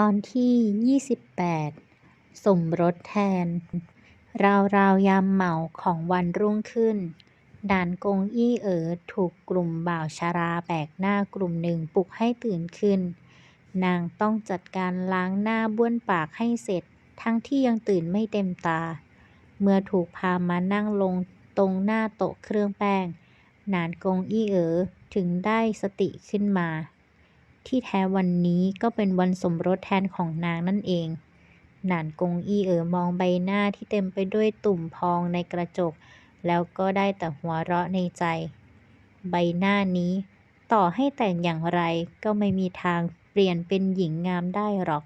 ตอนที่ 28 สมรสแทน ราวราวยามเหมาของวันรุ่งขึ้น ด่านกงอี้เอ๋อถูกกลุ่มบ่าวชราแปลกหน้ากลุ่มหนึ่งปลุกให้ตื่นขึ้น นางต้องจัดการล้างหน้าบ้วนปากให้เสร็จ ทั้งที่ยังตื่นไม่เต็มตา เมื่อถูกพามานั่งลงตรงหน้าโต๊ะเครื่องแป้ง นานกงอี้เอ๋อถึงได้สติขึ้นมา ที่แท้วันนี้ก็เป็นวันสมรสแทนของนางนั่นเอง หนานกงอี้เอ๋อมองใบหน้าที่เต็มไปด้วยตุ่มพองในกระจก แล้วก็ได้แต่หัวเราะในใจ ใบหน้านี้ ต่อให้แต่งอย่างไรก็ไม่มีทางเปลี่ยนเป็นหญิงงามได้หรอก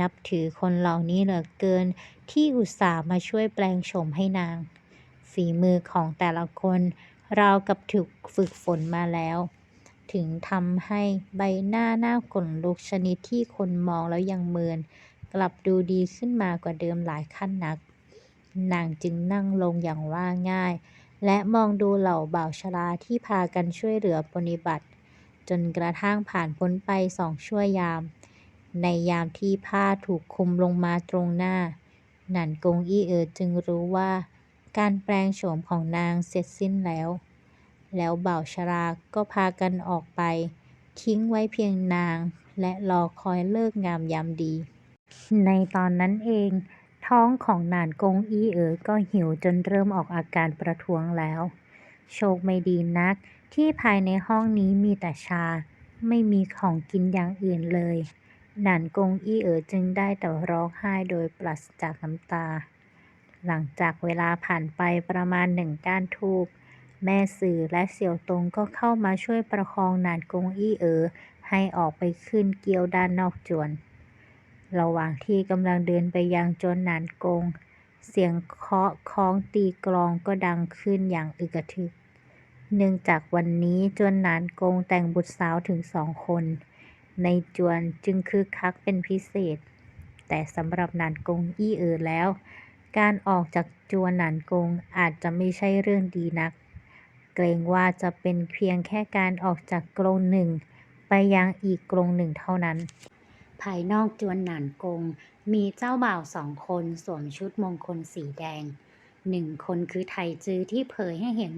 นับถือคนเหล่านี้เหลือเกินที่อุตส่าห์มาช่วยแปลงโฉมให้นาง ฝีมือของแต่ละคนราวกับถูกฝึกฝนมาแล้ว ถึงทำให้ใบหน้าหน้าขนลุกชนิดที่คนมองแล้วยังเมิน กลับดูดีขึ้นมากว่าเดิมหลายขั้นนัก นางจึงนั่งลงอย่างว่าง่าย และมองดูเหล่าบ่าวชราที่พากันช่วยเหลือปฏิบัติ จนกระทั่งผ่านพ้นไปสองชั่วยาม ในยามที่ผ้าถูกคุมลงมาตรงหน้าหนันกงอี้เอ๋อจึงรู้ว่า การแปลงโฉมของนางเสร็จสิ้นแล้ว แล้วบ่าวชราก็พากันออกไป ทิ้งไว้เพียงนาง และรอคอยเลิกงามยามดี ในตอนนั้นเอง ท้องของนานกงอี้เอ๋อก็หิวจนเริ่มออกอาการประท้วงแล้ว โชคไม่ดีนักที่ภายในห้องนี้มีแต่ชา ไม่มีของกินอย่างอื่นเลยหนานกงอี้เอ๋อจึงได้แต่ร้องไห้โดยปราศจากน้ำตา หลังจากเวลาผ่านไปประมาณหนึ่งก้านทูบ แม่สื่อและเสี่ยวตงก็เข้ามาช่วยประคองหนานกงอี้เอ๋อให้ออกไปขึ้นเกียวด้านนอกจวน ระหว่างที่กำลังเดินไปยังจวนหนานกง เสียงเคาะคล้องตีกลองก็ดังขึ้นอย่างอึกระทึก เนื่องจากวันนี้จวนหนานกงแต่งบุตรสาวถึงสองคน ในจวนจึงคึกคักเป็นพิเศษ แต่สำหรับหนานกงอี้เอ๋อแล้ว การออกจากจวนหนานกงอาจจะไม่ใช่เรื่องดีนัก เกรงว่าจะเป็นเพียงแค่การออกจากกรงหนึ่ง ไปยังอีกกรงหนึ่งเท่านั้น ภายนอกจวนหนานกง มีเจ้าบ่าวสองคนสวมชุดมงคลสีแดงหนึ่งคนคือไทจื้อที่เผยให้เห็น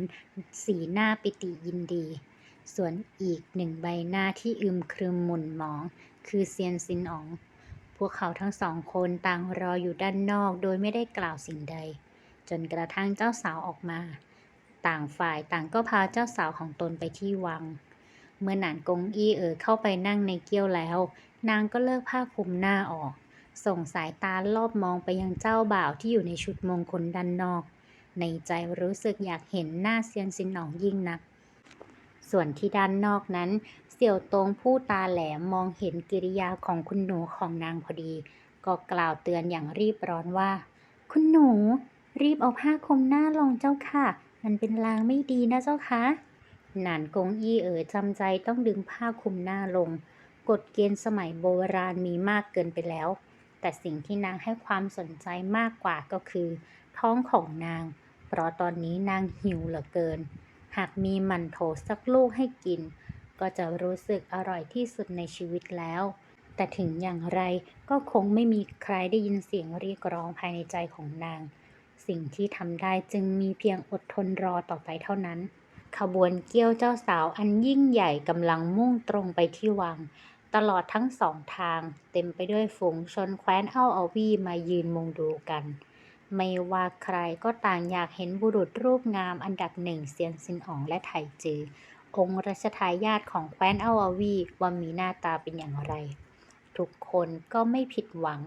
สีหน้าปิติยินดี ส่วนอีกหนึ่งใบหน้าที่อึมครึมหม่นหมอง คือเซียนซินอ๋อง พวกเขาทั้งสองคนต่างรออยู่ด้านนอกโดยไม่ได้กล่าวสิ่งใด จนกระทั่งเจ้าสาวออกมา ต่างฝ่ายต่างก็พาเจ้าสาวของตนไปที่วัง เมื่อหนานกงอี้เอ๋อเข้าไปนั่งในเกี้ยวแล้ว นางก็เลิกผ้าคลุมหน้าออก ส่งสายตาลอบมองไปยังเจ้าบ่าวที่อยู่ในชุดมงคลด้านนอก ในใจรู้สึกอยากเห็นหน้าเซียนซินหนองยิ่งนัก ส่วนที่ด้านนอกนั้น เสี่ยวตงผู้ตาแหลมมองเห็นกิริยาของคุณหนูของนางพอดี ก็กล่าวเตือนอย่างรีบร้อนว่า คุณหนูรีบเอาผ้าคลุมหน้าลงเจ้าค่ะ มันเป็นลางไม่ดีนะเจ้าคะหนานกงอี้เอ๋อจำใจต้องดึงผ้าคลุมหน้าลง กฎเกณฑ์สมัยโบราณมีมากเกินไปแล้ว แต่สิ่งที่นางให้ความสนใจมากกว่าก็คือ ท้องของนาง เพราะตอนนี้นางหิวเหลือเกิน หากมีหมันโถสักลูกให้กิน ก็จะรู้สึกอร่อยที่สุดในชีวิตแล้ว แต่ถึงอย่างไรก็คงไม่มีใครได้ยินเสียงเรียกร้องภายในใจของนาง สิ่งที่ทำได้จึงมีเพียงอดทนรอต่อไปเท่านั้น ขบวนเกี้ยวเจ้าสาวอันยิ่งใหญ่กำลังมุ่งตรงไปที่วัง ตลอดทั้งสองทาง เต็มไปด้วยฝูงชนแคว้นเอ้าอาวีมายืนมุงดูกัน ไม่ว่าใครก็ต่างอยากเห็นบุรุษรูปงามอันดับหนึ่งเซียนซินอ๋องและไถจือ องค์รัชทายาทของแคว้นเอ้าอาวีว่ามีหน้าตาเป็นอย่างไร ทุกคนก็ไม่ผิดหวัง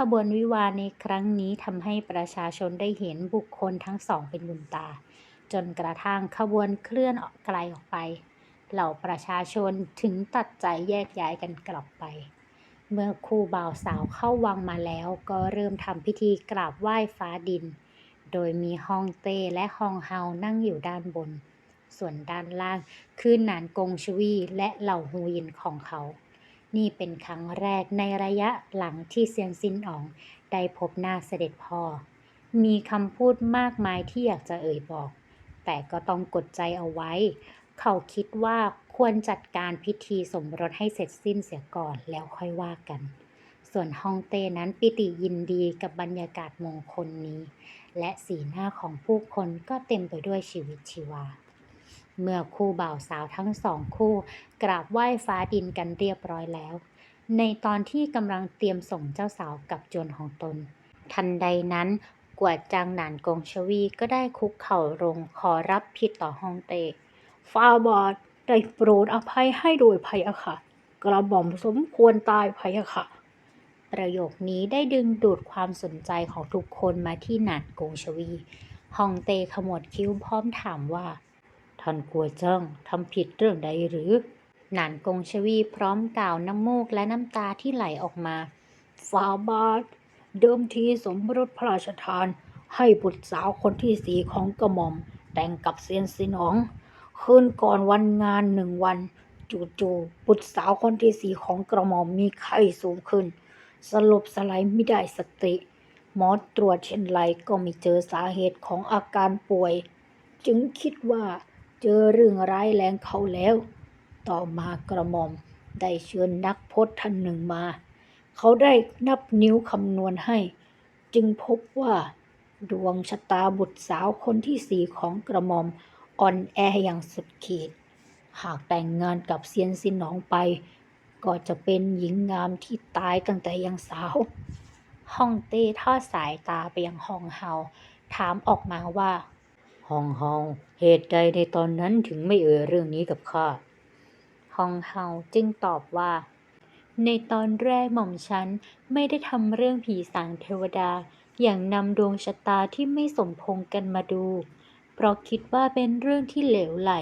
ขบวนวิวาในครั้งนี้ทำให้ประชาชนได้เห็นบุคคลทั้งสองเป็นบุญตา จนกระทั่งขบวนเคลื่อนออกไกลออกไป เหล่าประชาชนถึงตัดใจแยกย้ายกันกลับไป เมื่อคู่บ่าวสาวเข้าวังมาแล้วก็เริ่มทำพิธีกราบไหว้ฟ้าดิน โดยมีฮองเต้และฮองเฮานั่งอยู่ด้านบน ส่วนด้านล่างคือหนานกงชวีและเหล่าฮูยินของเขา นี่เป็นครั้งแรกในระยะหลังที่เซียนซินอ๋องได้พบหน้าเสด็จพ่อ มีคำพูดมากมายที่อยากจะเอ่ยบอก แต่ก็ต้องกดใจเอาไว้ เขาคิดว่าควรจัดการพิธีสมรสให้เสร็จสิ้นเสียก่อนแล้วค่อยว่ากัน ส่วนฮองเต้นั้นปิติยินดีกับบรรยากาศมงคลนี้ และสีหน้าของผู้คนก็เต็มไปด้วยชีวิตชีวา เมื่อคู่บ่าวสาวทั้งสองคู่ กราบไหว้ฟ้าดินกันเรียบร้อยแล้ว ในตอนที่กำลังเตรียมส่งเจ้าสาวกับจวนของตน ทันใดนั้นกวดจางหนานกงชวีก็ได้คุกเข่าลงขอรับผิดต่อฮองเต้ฟ้าบาทได้โปรดอภัยให้โดยพยะค่ะ กระหม่อมสมควรตายพยะค่ะ ประโยคนี้ได้ดึงดูดความสนใจของทุกคนมาที่หนานกงชวีฮองเต้ขมวดคิ้วพร้อมถามว่า ท่านกัวเจิ้งทำผิดเรื่องใดหรือ หนานกงชวีพร้อมกล่าวน้ำมูกและน้ำตาที่ไหลออกมาฝ่าบาท เดิมทีสมรสพระราชทาน ให้บุตรสาวคนที่สีของกระหม่อม แต่งกับเซียนสินอง คืนก่อนวันงานหนึ่งวันจู่ๆบุตรสาวคนที่สีของกระหม่อมมีไข้สูงขึ้น สลบสลายไม่ได้สติ หมอตรวจเช่นไรก็ไม่เจอสาเหตุของอาการป่วย จึงคิดว่า จอเรื่องร้ายแรงเขาแล้ว ต่อมากระหม่อมได้เชิญนักพจน์ท่านหนึ่งมา เขาได้นับนิ้วคำนวณให้ จึงพบว่า ดวงชะตาบุตรสาวคนที่สี่ของกระหม่อมอ่อนแออย่างสุดขีด หากแต่งงานกับเซียนซินหนองไป ก็จะเป็นหญิงงามที่ตายตั้งแต่ยังสาวฮ่องเต้ทอดสายตาไปยังฮองเฮาถามออกมาว่า ฮองเฮาเหตุใดในตอนนั้นถึงไม่เอ่ยเรื่องนี้กับข้าฮองเฮาจึงตอบว่า ในตอนแรกหม่อมฉันไม่ได้ทำเรื่องผีสางเทวดา อย่างนำดวงชะตาที่ไม่สมพงกันมาดู เพราะคิดว่าเป็นเรื่องที่เหลวไหล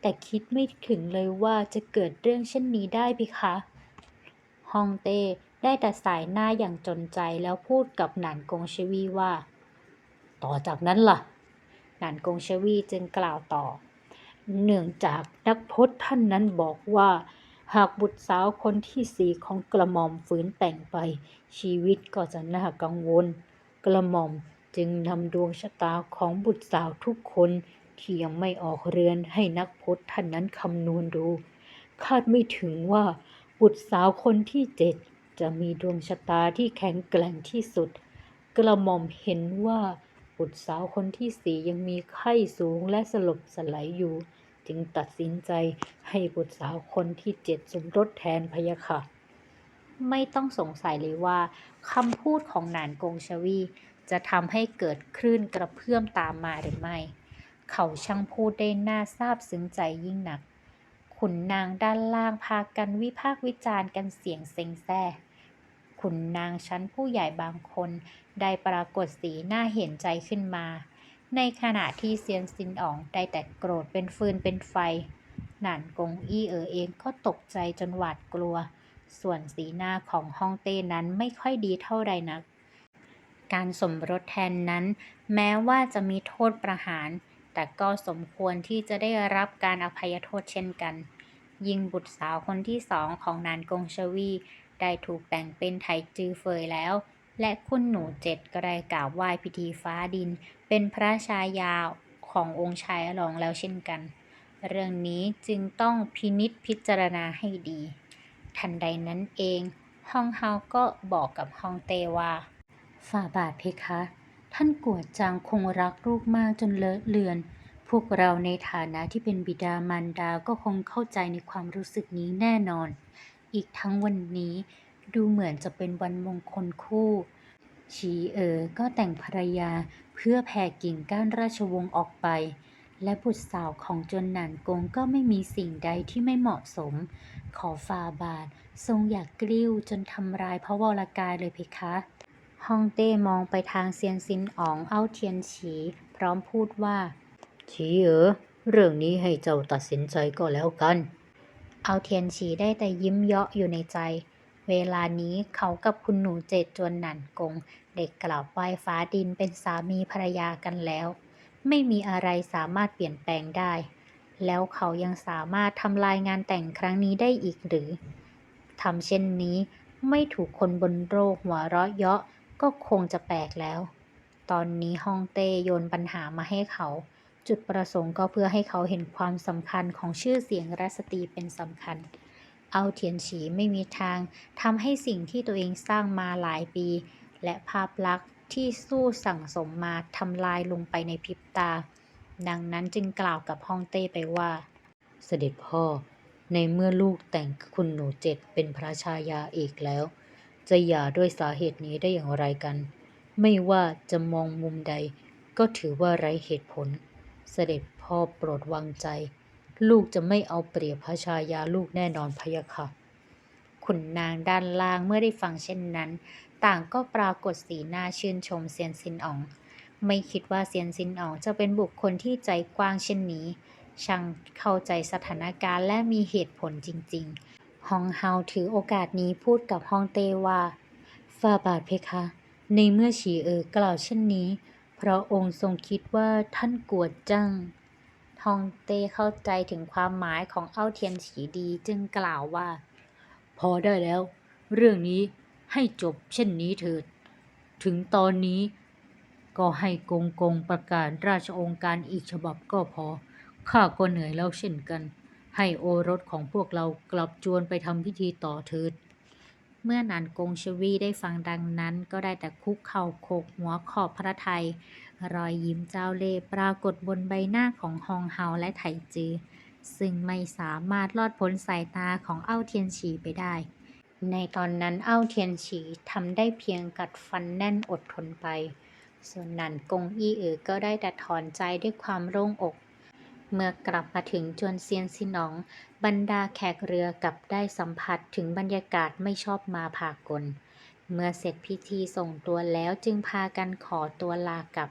แต่คิดไม่ถึงเลยว่าจะเกิดเรื่องเช่นนี้ได้พี่คะฮองเต้ได้แต่สายหน้าอย่างจนใจแล้วพูดกับหนานกงชวีว่า ต่อจากนั้นล่ะ หนานกงชวีจึงกล่าวต่อ เนื่องจากนักพจน์ท่านนั้นบอกว่า หากบุตรสาวคนที่สี่ของกระหม่อมฝืนแต่งไป ชีวิตก็จะน่ากังวล กระหม่อมจึงนำดวงชะตาของบุตรสาวทุกคนที่ยังไม่ออกเรือนให้นักพจน์ท่านนั้นคำนวณดู คาดไม่ถึงว่าบุตรสาวคนที่เจ็ดจะมีดวงชะตาที่แข็งแกร่งที่สุด กระหม่อมเห็นว่า บุตรสาวคนที่สี่ยังมีไข้สูงและสลบสลายอยู่ จึงตัดสินใจให้บุตรสาวคนที่เจ็ดสมรสแทนพยะค่ะ ไม่ต้องสงสัยเลยว่าคำพูดของหนานกงชวี จะทำให้เกิดคลื่นกระเพื่อมตามมาหรือไม่ เขาช่างพูดได้น่าซาบซึ้งใจยิ่งนักขุนนางด้านล่างพากันวิพากษ์วิจารณ์กันเสียงเซ็งแซ่ขุนนางชั้นผู้ใหญ่บางคน ได้ปรากฏสีหน้าเห็นใจขึ้นมา ในขณะที่เซียนซินอ๋องได้แต่โกรธเป็นฟืนเป็นไฟหนานกงอี้เอ๋อเองก็ตกใจจนหวาดกลัว ส่วนสีหน้าของฮ่องเต้นั้นไม่ค่อยดีเท่าใดนัก การสมรสแทนนั้น แม้ว่าจะมีโทษประหาร แต่ก็สมควรที่จะได้รับการอภัยโทษเช่นกัน ยิงบุตรสาวคนที่สองของนานกงชวี ได้ถูกแต่งเป็นไถจือเฟยแล้ว และคุณหนูเจ็ดก็ได้กล่าวไหว้พิธีฟ้าดิน เป็นพระชายาขององค์ชายหลองแล้วเช่นกัน เรื่องนี้จึงต้องพินิษพิจารณาให้ดี ทันใดนั้นเองฮองเฮาก็บอกกับฮองเตว่าฝ่าบาทเพคะ ท่านกวดจางคงรักลูกมากจนเลอะเลือน พวกเราในฐานะที่เป็นบิดามารดาก็คงเข้าใจในความรู้สึกนี้แน่นอน อีกทั้งวันนี้ ดูเหมือนจะเป็นวันมงคลคู่ชีเอ๋อก็แต่งภรรยาเพื่อแผ่กิ่งก้านราชวงศ์ออกไป และบุตรสาวของจนหนานกงก็ไม่มีสิ่งใดที่ไม่เหมาะสม ขอฟาบาท ทรงอยากกลิ้วจนทำร้ายพระวรกายเลยเพคะฮ่องเต้มองไปทางเซียนซินอ๋องเอ้าเทียนฉี พร้อมพูดว่า ฉีเอ๋อเรื่องนี้ให้เจ้าตัดสินใจก็แล้วกัน เอาเทียนฉีได้แต่ยิ้มเยาะอยู่ในใจ เวลานี้เขากับคุณหนูเจดจวนหนันกง เด็กกล่าวไหว้ฟ้าดินเป็นสามีภรรยากันแล้ว ไม่มีอะไรสามารถเปลี่ยนแปลงได้ แล้วเขายังสามารถทำลายงานแต่งครั้งนี้ได้อีกหรือทำเช่นนี้ไม่ถูกคนบนโลกหัวเราะเยาะก็คงจะแปลกแล้ว ตอนนี้ฮองเต้โยนปัญหามาให้เขา จุดประสงค์ก็เพื่อให้เขาเห็นความสำคัญของชื่อเสียงรัสตรีเป็นสำคัญ เอาเทียนฉีไม่มีทางทำให้สิ่งที่ตัวเองสร้างมาหลายปี และภาพลักษณ์ที่สู้สั่งสมมาทำลายลงไปในพริบตา ดังนั้นจึงกล่าวกับฮ่องเต้ไปว่า เสด็จพ่อ ในเมื่อลูกแต่งคุณหนูเจ็ดเป็นพระชายาอีกแล้ว จะหย่าด้วยสาเหตุนี้ได้อย่างไรกัน ไม่ว่าจะมองมุมใด ก็ถือว่าไร้เหตุผล เสด็จพ่อโปรดวางใจ ลูกจะไม่เอาเปรียบพระชายาลูกแน่นอนพะยะค่ะขุนนางด้านล่างเมื่อได้ฟังเช่นนั้น ต่างก็ปรากฏสีหน้าชื่นชมเซียนซินอ๋อง ไม่คิดว่าเซียนซินอ๋องจะเป็นบุคคลที่ใจกว้างเช่นนี้ช่างเข้าใจสถานการณ์และมีเหตุผลจริงๆฮองเฮาถือโอกาสนี้พูดกับฮองเต้ว่าฝ่าบาทเพคะ ในเมื่อฉีเอ๋อกล่าวเช่นนี้ เพราะองค์ทรงคิดว่าท่านกวดจัง ฮองเต้เข้าใจถึงความหมายของเอ้าเทียนฉีดีจึงกล่าวว่า พอได้แล้ว เรื่องนี้ให้จบเช่นนี้เถิด ถึงตอนนี้ก็ให้กงกงประกาศราชองค์การอีกฉบับก็พอ ข้าก็เหนื่อยแล้วเช่นกัน ให้โอรสของพวกเรากลับจวนไปทำพิธีต่อเถิด เมื่อนานกงชวีได้ฟังดังนั้นก็ได้แต่คุกเข่าโขกหัวขอบพระทัย รอยยิ้มเจ้าเล่ปรากฏบนใบหน้าของฮองเฮาและไถจือ ซึ่งไม่สามารถลอดพ้นสายตาของเอ้าเทียนฉีไปได้ ในตอนนั้นเอ้าเทียนฉีทำได้เพียงกัดฟันแน่นอดทนไป ส่วนนันกงอี้เอ๋อก็ได้แต่ถอนใจด้วยความโล่งอกเมื่อกลับมาถึงจวนเซียนซินอง บรรดาแขกเรือกลับได้สัมผัสถึงบรรยากาศไม่ชอบมาพากล เมื่อเสร็จพิธีส่งตัวแล้วจึงพากันขอตัวลากลับ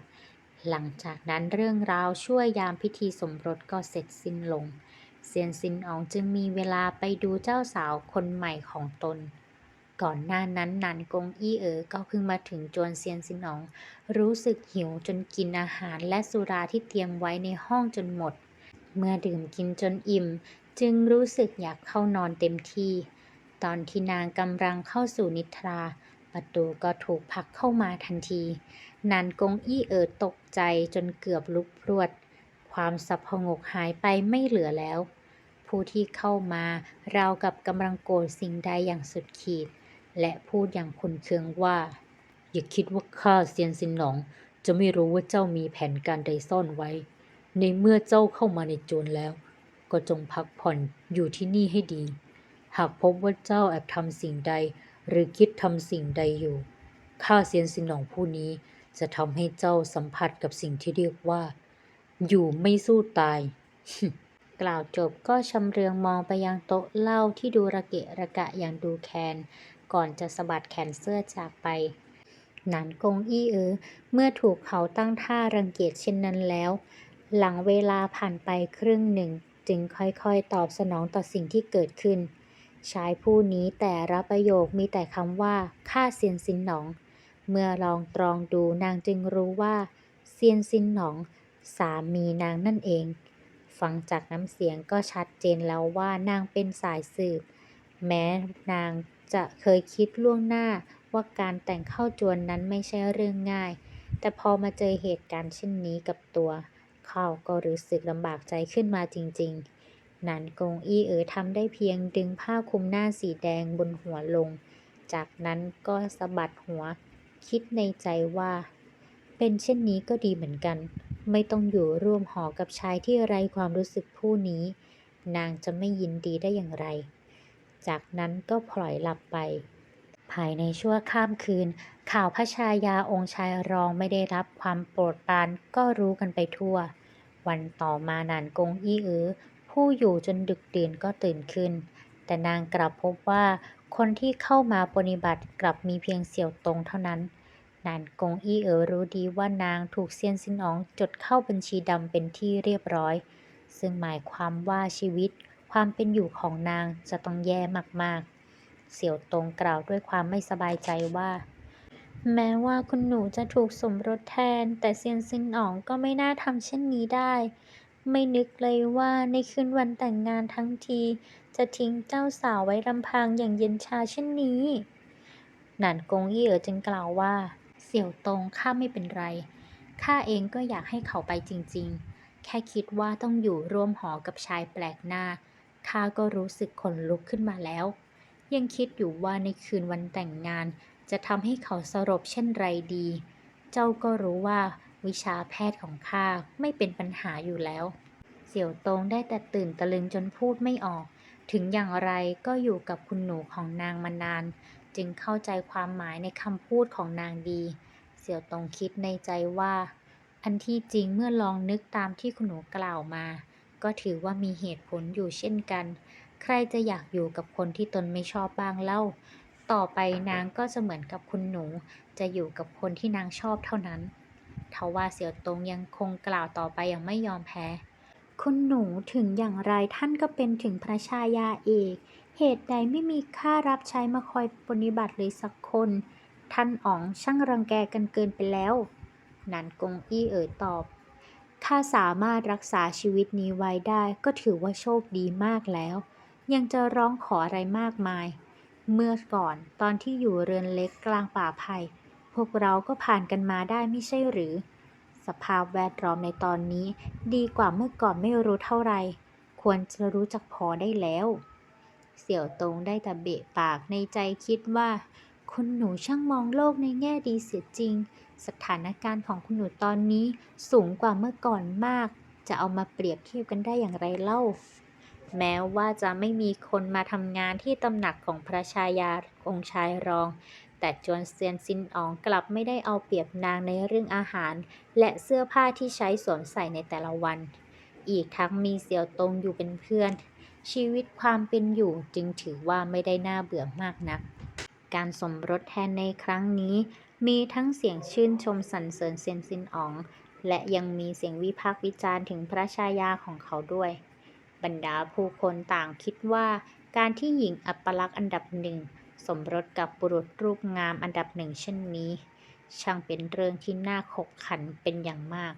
หลังจากนั้นเรื่องราวช่วยยามพิธีสมรสก็เสร็จสิ้นลง เซียนซินอองจึงมีเวลาไปดูเจ้าสาวคนใหม่ของตน ก่อนหน้านั้นนันกงอี้เอ๋อก็เพิ่งมาถึงจวนเซียนซินออง รู้สึกหิวจนกินอาหารและสุราที่เตรียมไว้ในห้องจนหมด เมื่อดื่มกินจนอิ่ม จึงรู้สึกอยากเข้านอนเต็มที่ ตอนที่นางกำลังเข้าสู่นิทรา ประตูก็ถูกผลักเข้ามาทันที นันกงอี้เอ๋อตกใจจนเกือบลุกพรวด ความสับพงกหายไปไม่เหลือแล้ว ผู้ที่เข้ามาราวกับกำลังโกรธสิ่งใดอย่างสุดขีด และพูดอย่างขุนเคืองว่า อย่าคิดว่าข้าเซียนซินหนอง จะไม่รู้ว่าเจ้ามีแผนการใดซ่อนไว้ ในเมื่อเจ้าเข้ามาในโจรแล้ว ก็จงพักผ่อนอยู่ที่นี่ให้ดี หากพบว่าเจ้าแอบทำสิ่งใด หรือคิดทำสิ่งใดอยู่ข้าเซียนซินหนองผู้นี้จะทำให้เจ้าสัมผัสกับสิ่งที่เรียกว่า อยู่ไม่สู้ตาย กล่าวจบก็ชำเรืองมองไปยังโต๊ะเหล้าที่ดูระเกะระกะอย่างดูแคน ก่อนจะสะบัดแขนเสื้อจากไปหนานกงอี้เออเมื่อถูกเขาตั้งท่ารังเกียจเช่นนั้นแล้ว หลังเวลาผ่านไปครึ่งหนึ่ง จึงค่อยๆ ตอบสนองต่อสิ่งที่เกิดขึ้น ชายผู้นี้แต่ละประโยคมีแต่คำว่าข้าเซียนซินหนอง เมื่อลองตรองดูนางจึงรู้ว่าเซียนซินหนอง สามีนางนั่นเอง ฟังจากน้ำเสียงก็ชัดเจนแล้วว่านางเป็นสายสืบ แม้นางจะเคยคิดล่วงหน้าว่าการแต่งเข้าจวนนั้นไม่ใช่เรื่องง่าย แต่พอมาเจอเหตุการณ์เช่นนี้กับตัว เขาก็รู้สึกลำบากใจขึ้นมาจริง ๆ นันกงอี้เอ๋อทำได้เพียงดึงผ้าคลุมหน้าสีแดงบนหัวลง จากนั้นก็สะบัดหัว คิดในใจว่า เป็นเช่นนี้ก็ดีเหมือนกัน ไม่ต้องอยู่ร่วมหอกับชายที่ไร้ความรู้สึกผู้นี้ นางจะไม่ยินดีได้อย่างไร จากนั้นก็ปล่อยหลับไป ภายในชั่วข้ามคืน ข่าวพระชายาองค์ชายรองไม่ได้รับความโปรดปรานก็รู้กันไปทั่ว วันต่อมานานกงอี้เอ๋อ ผู้อยู่จนดึกดื่นก็ตื่นขึ้น แต่นางกลับพบว่าคนที่เข้ามาปฏิบัติกลับมีเพียงเสี่ยวตงเท่านั้น นานกงอี้เอ๋อรู้ดีว่านางถูกเซียนซินอ๋องจดเข้าบัญชีดำเป็นที่เรียบร้อย ซึ่งหมายความว่าชีวิตความเป็นอยู่ของนางจะต้องแย่มากๆ เสี่ยวตงกล่าวด้วยความไม่สบายใจว่า แม้ว่าคุณหนูจะถูกสมรสแทน แต่เซียนซินอ๋องก็ไม่น่าทำเช่นนี้ได้ ไม่นึกเลยว่าในคืนวันแต่งงานทั้งที จะทิ้งเจ้าสาวไว้ลำพังอย่างเย็นชาเช่นนี้หนานกงเอ๋อจึงกล่าวว่า เสี่ยวตงข้าไม่เป็นไรข้าเองก็อยากให้เขาไปจริง ๆ แค่คิดว่าต้องอยู่ร่วมหอกับชายแปลกหน้าข้าก็รู้สึกขนลุกขึ้นมาแล้ว ยังคิดอยู่ว่าในคืนวันแต่งงาน จะทำให้เขาสลบเช่นไรดี เจ้าก็รู้ว่า วิชาแพทย์ของข้าไม่เป็นปัญหาอยู่แล้ว เสี่ยวตงได้แต่ตื่นตะลึงจนพูดไม่ออก ถึงอย่างไรก็อยู่กับคุณหนูของนางมานาน จึงเข้าใจความหมายในคำพูดของนางดี เสี่ยวตงคิดในใจว่า อันที่จริงเมื่อลองนึกตามที่คุณหนูกล่าวมา ก็ถือว่ามีเหตุผลอยู่เช่นกัน ใครจะอยากอยู่กับคนที่ตนไม่ชอบบ้างเล่า ต่อไปนางก็จะเหมือนกับคุณหนู จะอยู่กับคนที่นางชอบเท่านั้น ทว่าเสี่ยวตงยังคงกล่าวต่อไปอย่างไม่ยอมแพ้ คุณหนูถึงอย่างไรท่านก็เป็นถึงพระชายาเอก เหตุใดไม่มีข้ารับใช้มาคอยปฏิบัติเลยสักคน ท่านอ๋องช่างรังแกกันเกินไปแล้ว นันกงอี้เอ่ยตอบ ข้าสามารถรักษาชีวิตนี้ไว้ได้ก็ถือว่าโชคดีมากแล้ว ยังจะร้องขออะไรมากมาย เมื่อก่อนตอนที่อยู่เรือนเล็กกลางป่าไผ่ พวกเราก็ผ่านกันมาได้ไม่ใช่หรือ สภาพแวดล้อมในตอนนี้ ดีกว่าเมื่อก่อนไม่รู้เท่าไหร่ควรจะรู้จักพอได้แล้ว เสี่ยวตงได้แต่เบะปากในใจคิดว่า คุณหนูช่างมองโลกในแง่ดีเสียจริง สถานการณ์ของคุณหนูตอนนี้สูงกว่าเมื่อก่อนมาก จะเอามาเปรียบเทียบกันได้อย่างไรเล่า แม้ว่าจะไม่มีคนมาทำงานที่ตำหนักของพระชายาองค์ชายรอง แต่จวนเซียนซินอองกลับไม่ได้เอาเปรียบนางในเรื่องอาหาร และเสื้อผ้าที่ใช้สวมใส่ในแต่ละวัน อีกทั้งมีเสี่ยวตงอยู่เป็นเพื่อน ชีวิตความเป็นอยู่จึงถือว่าไม่ได้น่าเบื่อมากนัก การสมรสแทนในครั้งนี้ มีทั้งเสียงชื่นชมสรรเสริญเซียนซินอ๋อง และยังมีเสียงวิพากษ์วิจารณ์ถึงพระชายาของเขาด้วย บรรดาผู้คนต่างคิดว่าการที่หญิงอัปลักษณ์อันดับหนึ่ง สมรสกับบุรุษรูปงามอันดับหนึ่งเช่นนี้ ช่างเป็นเรื่องที่น่าขบขันเป็นอย่างมาก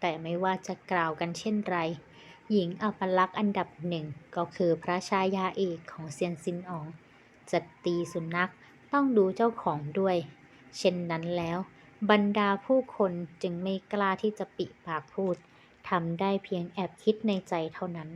แต่ไม่ว่าจะกล่าวกันเช่นไร หญิงอัปลักษณ์อันดับหนึ่งก็คือพระชายาเอกของเซียนซินอ๋องจะตีสุนัขต้องดูเจ้าของด้วย เช่นนั้นแล้ว บรรดาผู้คนจึงไม่กล้าที่จะปิปากพูดทำได้เพียงแอบคิดในใจเท่านั้น